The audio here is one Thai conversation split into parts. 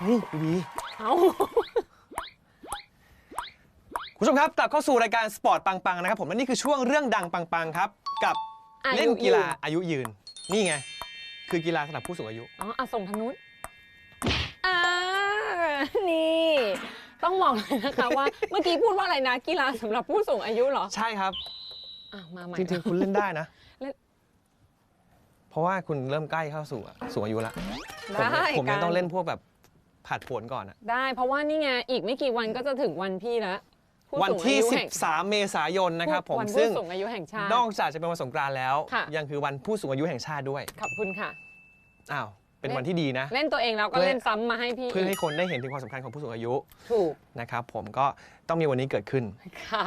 เฮ้ยบีบีเอาคุณผู้ชมครับกลับเข้าสู่รายการสปอร์ตปังๆนะครับผมและนี่คือช่วงเรื่องดังปังๆครับ กับอายุเล่นกีฬายืน อายุยืน นี่ไง คือกีฬาสำหรับผู้สูงอายุ อ๋ออะส่งทางนู้นอ่านี่ ต้องบอกเลยนะคะว่า เมื่อกี้พูดว่าอะไรนะ กีฬาสำหรับผู้สูงอายุเหรอใช่ครับ อะมาใหม่จริงๆ คุณเล่นได้นะ เล่น เพราะว่าคุณเริ่มใกล้เข้าสู่สูงอายุแล้วผมได้ผมยังกัต้องเล่นพวกแบบ ผัดผลก่อนอะได้เพราะว่านี่ไงอีกไม่กี่วันก็จะถึงวันพี่แล้วผู้วันสูงที่ อายุแห่ง 13 เมษายนนะครับผมวันซึ่งผู้สูงอายุแห่งชาตินอกจากจะเป็นวันสงกรานต์แล้ว ค่ะ ยังคือวันผู้สูงอายุแห่งชาติด้วยขอบคุณค่ะ อ้าว เป็นเล่นวันที่ดีนะ เล่นตัวเองแล้วก็เพื่อเล่นซ้ำมาให้พี่ เพื่อให้คนได้เห็นถึงความสำคัญของผู้สูงอายุถูกนะครับผมก็ต้องมีวันนี้เกิดขึ้น ค่ะ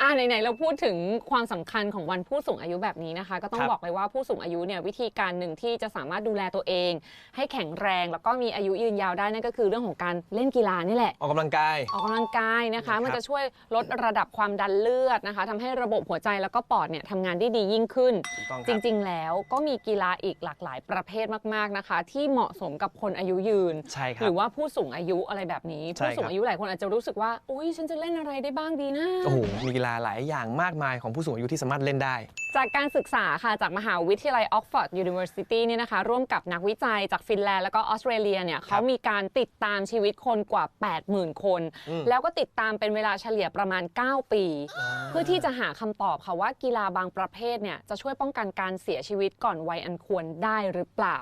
อ่าไหนๆเราพูดถึงความสำคัญของวันผู้สูงอายุแบบนี้นะคะ ก็ต้องครับบอกเลยว่าผู้สูงอายุเนี่ยวิธีการหนึ่งที่จะสามารถดูแลตัวเอง ให้แข็งแรงแล้วก็มีอายุยืนยาวได้นั่นก็คือเรื่องของการเล่นกีฬานี่แหละ ออกกำลังกาย ออกกำลังกายนะคะครับมันจะช่วยลดระดับความดันเลือดนะคะทำให้ระบบหัวใจแล้วก็ปอดเนี่ยทำงานได้ดียิ่งขึ้นถูกต้องคจรับริง ๆ แล้วก็มีกีฬาอีกหลากหลายประเภทมากๆนะคะที่เหมาะสมกับคนอายุยืน ใช่คหรับรือว่าผู้สูงอายุอะไรแบบนี้ ใช่ผู้สูคงรับอายุหลายคนอาจจะรู้สึกว่าอุ้ยฉันจะเล่นอะไรได้บ้างดีนะ โอ้โหมีกีฬาหลายอย่างมากมายของผู้สูงอายุที่สามารถเล่นได้จากการศึกษาค่ะจากมหาวิทยาลัยออกฟอร์ดยูนิเวอร์ซิตี้เนี่ยนะคะร่วมกับนักวิจัยจากฟินแลนด์แล้วก็ออสเตรเลียเนี่ยเขามีการติดตามชีวิตคนกว่า 80,000 คนอืมแล้วก็ติดตามเป็นเวลาเฉลี่ยประมาณ 9 ปีอ๋อเพื่อที่จะหาคำตอบค่ะว่ากีฬาบางประเภทเนี่ยจะช่วยป้องกันการเสียชีวิตก่อนวัยอันควรได้หรือเปล่า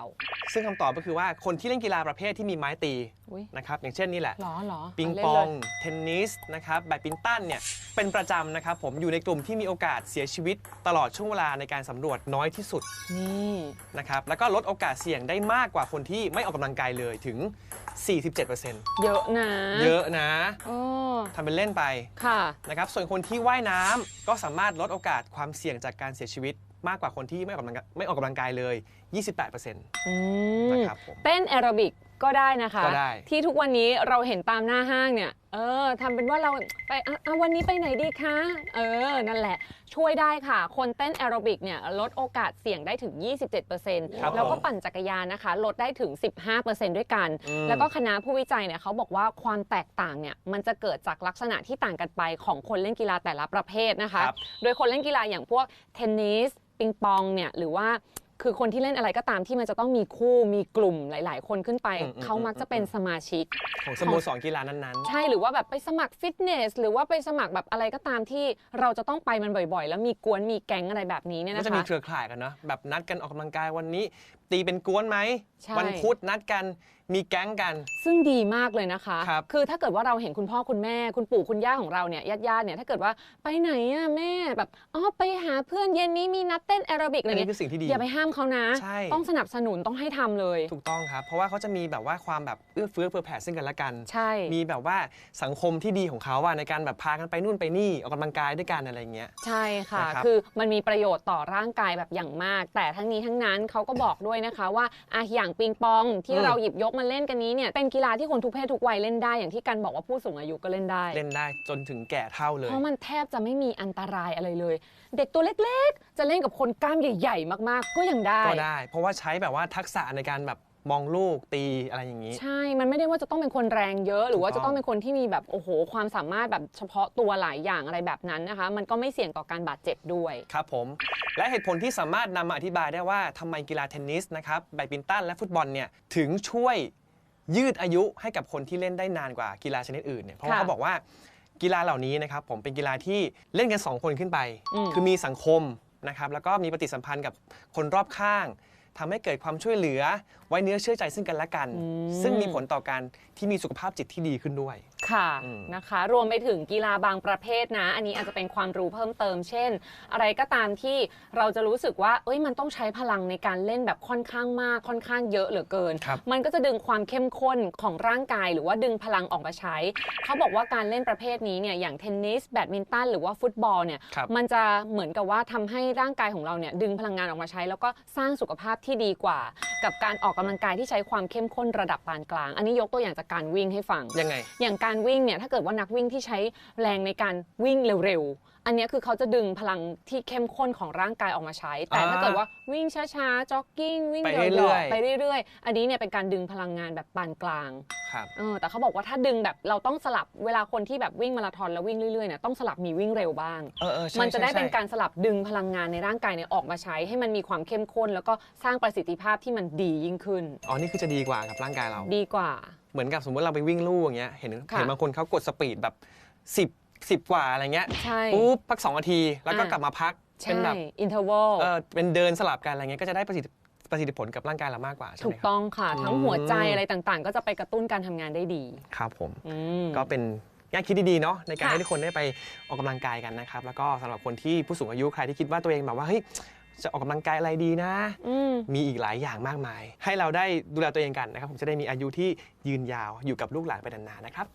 ซึ่งคำตอบก็คือว่าคนที่เล่นกีฬาประเภทที่มีไม้ตีอุ๊ยนะครับอย่างเช่นนี่แหละหรอหรอปิงเาเล่ปนองเลยเทนนิสนะครับแบดมินตันเนี่ย เป็นประจำนะครับผมอยู่ในกลุ่มที่มีโอกาสเสียชีวิตตลอดช่วงเวลาในการสำรวจน้อยที่สุดนี่นะครับแล้วก็ลดโอกาสเสี่ยงได้มากกว่าคนที่ไม่ออกกำลังกายเลยถึง 47%เยอะนะเยอะนะโอ้ทำเป็นเล่นไปค่ะนะครับส่วนคนที่ว่ายน้ำก็สามารถลดโอกาสความเสี่ยงจากการเสียชีวิตมากกว่าคนที่ไม่ออกกำลังกายไม่ออกกำลังกายเลย 28%นอืมะครับผม เต้นแอโรบิก ก็ได้นะคะ ก็ได้ ที่ทุกวันนี้เราเห็นตามหน้าห้างเนี่ย เออทำเป็นว่าเราไปอะอะวันนี้ไปไหนดีคะ เออ นั่นแหละ ช่วยได้ค่ะ คนเต้นแอโรบิกเนี่ยลดโอกาสเสี่ยงได้ถึง27%ครับแล้วก็ผมปั่นจักรยานนะคะ ลดได้ถึง 15%ด้วยกัน อืม แล้วก็คณะผู้วิจัยเนี่ยเขาบอกว่าความแตกต่างเนี่ยมันจะเกิดจากลักษณะที่ต่างกันไปของคนเล่นกีฬาแต่ละประเภทนะคะ ครับ โดยคนเล่นกีฬาอย่างพวกเทนนิส ปิงปองเนี่ยหรือว่า คือคนที่เล่นอะไรก็ตามที่มันจะต้องมีคู่มีกลุ่มหลาย ๆ คนขึ้นไป อืมอืมเขามักจะเป็นสมาชิก ของสโมสรกีฬานั้นใช่หรือว่าแบบไปสมัครฟิตเนสหรือว่าไปสมัครแบบอะไรก็ตามที่เราจะต้องไปมันบ่อย ๆ แล้วมีกวนมีแก๊งอะไรแบบนี้เนี่ยๆก็นะจะมีคะ เครือข่ายกันเนาะแบบนัดกันออกกำลังกายวันนี้ ตีเป็นกวนไหม ใช่ วันพุธนัดกันมีแก๊งกัน ซึ่งดีมากเลยนะคะครับ อถ้าเกิดว่าเราเห็นคุณพ่อคุณแม่ คุณปู่คุณย่าของเราเนี่ยญาติญาติๆเนี่ยถ้าเกิดว่าไปไหนอะแม่แบบอ๋อไปหาเพื่อนเย็นนี้มีนัดเต้นแอโรบิกอะไรอันนี้เงี้ยคือสิ่งที่ดี อย่าไปห้ามเขานะ ใช่ ต้องสนับสนุนต้องให้ทำเลย ถูกต้องครับ เพราะว่าเขาจะมีแบบว่าความแบบเอื้อเฟื้อเผื่อแผ่ซึ่งกันและกัน ใช่ มีแบบว่าสังคมที่ดีของเขาอะในการแบบพากันไปนู่นไปนี่ออกกำลังกายด้วยกันอะไรเงี้ย ใช่ค่ะ นะครับคือมันมีประโยชน์ต่อร่างกายแบบอย่างมาก แต่ทั้งนี้ทั้งนั้นเขาก็บอกด้วยนะคะว่าอะอย่างปิงปองที่อืมเราหยิบยกมาเล่นกันนี้เนี่ยเป็นกีฬาที่คนทุกเพศทุกวัยเล่นได้อย่างที่กันบอกว่าผู้สูงอายุก็เล่นได้ เล่นได้จนถึงแก่เท่าเลยเพราะมันแทบจะไม่มีอันตรายอะไรเลย เด็กตัวเล็กๆ จะเล่นกับคนกล้ามใหญ่ ๆ มากๆ ก็ยังได้ก็ได้ เพราะว่าใช้แบบว่าทักษะในการแบบ มองลูกตีอะไรอย่างนี้ ใช่ มันไม่ได้ว่าจะต้องเป็นคนแรงเยอะ หรือว่าถูกต้องจะต้องเป็นคนที่มีแบบโอ้โห ความสามารถแบบเฉพาะตัวหลายอย่างอะไรแบบนั้นนะคะ มันก็ไม่เสี่ยงต่อการบาดเจ็บด้วย ครับผม และเหตุผลที่สามารถนำมาอธิบายได้ว่าทำไมกีฬาเทนนิสนะครับแบดมินตันและฟุตบอลเนี่ยถึงช่วยยืดอายุให้กับคนที่เล่นได้นานกว่ากีฬาชนิดอื่นเนี่ยเพราะว่าค่ะเขาบอกว่ากีฬาเหล่านี้นะครับผมเป็นกีฬาที่เล่นกัน2คนขึ้นไป อืม คือมีสังคมนะครับแล้วก็มีปฏิสัมพันธ์กับคนรอบข้าง ทำให้เกิดความช่วยเหลือ ไว้เนื้อเชื่อใจซึ่งกันและกัน ซึ่งมีผลต่อการที่มีสุขภาพจิตที่ดีขึ้นด้วย ค่ะอืมนะคะ รวมไปถึงกีฬาบางประเภทนะ อันนี้อาจจะเป็นความรู้เพิ่มเติม เช่น อะไรก็ตามที่เราจะรู้สึกว่า เอ้ยมันต้องใช้พลังในการเล่นแบบค่อนข้างมากค่อนข้างเยอะเหลือเกินครับมันก็จะดึงความเข้มข้นของร่างกาย หรือว่าดึงพลังออกมาใช้ เขาบอกว่าการเล่นประเภทนี้เนี่ยอย่างเทนนิสแบดมินตันหรือว่าฟุตบอลเนี่ยครับมันจะเหมือนกับว่าทำให้ร่างกายของเราเนี่ยดึงพลังงานออกมาใช้ แล้วก็สร้างสุขภาพที่ดีกว่ากับการออกกำลังกายที่ใช้ความเข้มข้นระดับปานกลาง อันนี้ยกตัวอย่างจากการวิ่งให้ฟังยังไง อย่างการวิ่งเนี่ยถ้าเกิดว่านักวิ่งที่ใช้แรงในการวิ่งเร็วๆ อันเนี้ยคือเขาจะดึงพลังที่เข้มข้นของร่างกายออกมาใช้ แต่ถ้าอ่าเกิดว่าวิ่งช้าๆจ็อกกิ้งวิ่งไปหเรื่ย่ออยยๆๆไปเรื่อยๆ อันนี้เนี่ยเป็นการดึงพลังงานแบบปานกลางครับ เออแต่เขาบอกว่าถ้าดึงแบบเราต้องสลับเวลาคนที่แบบวิ่งมาราธอนแล้ววิ่งเรื่อยๆเนี่ยต้องสลับมีวิ่งเร็วบ้าง เออเออใช่มันจะได้ใช่เป็นการสลับดึงพลังงานในร่างกายเนี่ยออกมาใช้ ให้มันมีความเข้มข้น แล้วก็สร้างประสิทธิภาพที่มันดียิ่งขึ้น อ๋อ นี่คือจะดีกว่ากับร่างกายเรา ดีกว่า เหมือนกับสมมติเราไปวิ่งลู่อย่างเงี้ย เห็น ค่ะ เห็นบางคนเขากดสปีดแบบ 10 10 กว่าอะไรเงี้ยใช่ ปุ๊บพัก2นาทีแล้วก็อะ กลับมาพักใช่เป็นแบบอินเทอร์วล เออเป็นเดินสลับกันอะไรเงี้ยก็จะได้ประสิทธิประสิทธิผลกับร่างกายเรามากกว่าใช่ถูไหมกครับ ต้องค่ะ ทั้งหัวใจอืม อะไรต่างๆ ก็จะไปกระตุ้นการทำงานได้ดีครับผม อืม ก็เป็นแง่คิดดีๆเนาะในการค่ะให้ทุกคนได้ไปออกกำลังกายกันนะครับ แล้วก็สำหรับคนที่ผู้สูงอายุใครที่คิดว่าตัวเองแบบว่าเฮ้ยจะออกกำลังกายอะไรดีนะ อืม มีอีกหลายอย่างมากมาย ให้เราได้ดูแลตัวเองกันนะครับ ผมจะได้มีอายุที่ยืนยาวอยู่กับลูกหลานไปนานๆนะครับ